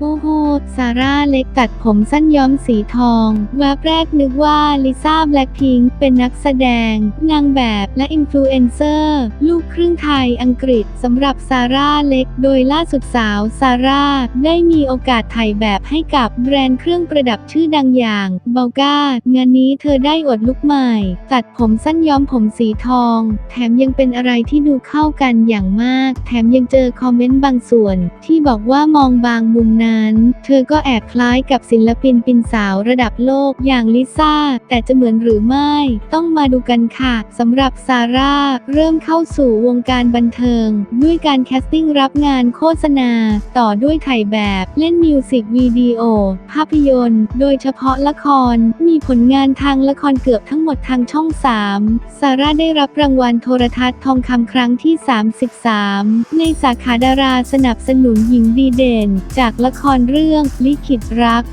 โอ้โห ซาร่าเล็กตัดผมสั้นย้อมสีทอง แวบแรกนึกว่าลิซ่าแบล็คพิงค์เป็นนักแสดง นางแบบและอินฟลูเอนเซอร์ ลูกครึ่งไทยอังกฤษสำหรับซาร่าเล็ก โดยล่าสุดสาวซาร่าได้มีโอกาสถ่ายแบบให้กับแบรนด์เครื่องประดับชื่อดังอย่างเบลกางานนี้เธอได้อวดลุคใหม่ ตัดผมสั้นย้อมผมสีทอง แถมยังเป็นอะไรที่ดูเข้ากันอย่างมาก แถมยังเจอคอมเมนต์บางส่วน ที่บอกว่ามองบางมุมนั้น เธอก็แอบคล้ายกับศิลปินปินสาวระดับโลกอย่างลิซ่า แต่จะเหมือนหรือไม่ ต้องมาดูกันค่ะสำหรับซาร่า เริ่มเข้าสู่วงการบันเทิง ด้วยการแคสติ้งรับงานโฆษณา ต่อด้วยถ่ายแบบเล่นมิวสิกวิดีโอ ภาพยนตร์ โดยเฉพาะละคร มีผลงานทางละครเกือบทั้งหมดทางช่อง 3 ซาร่าได้รับรางวัลโทรทัศน์ทองคำครั้งที่ 33 ในสาขาดาราสนับสนุนหญิงดีเด่น จากละครเรื่อง ลิขิตรัก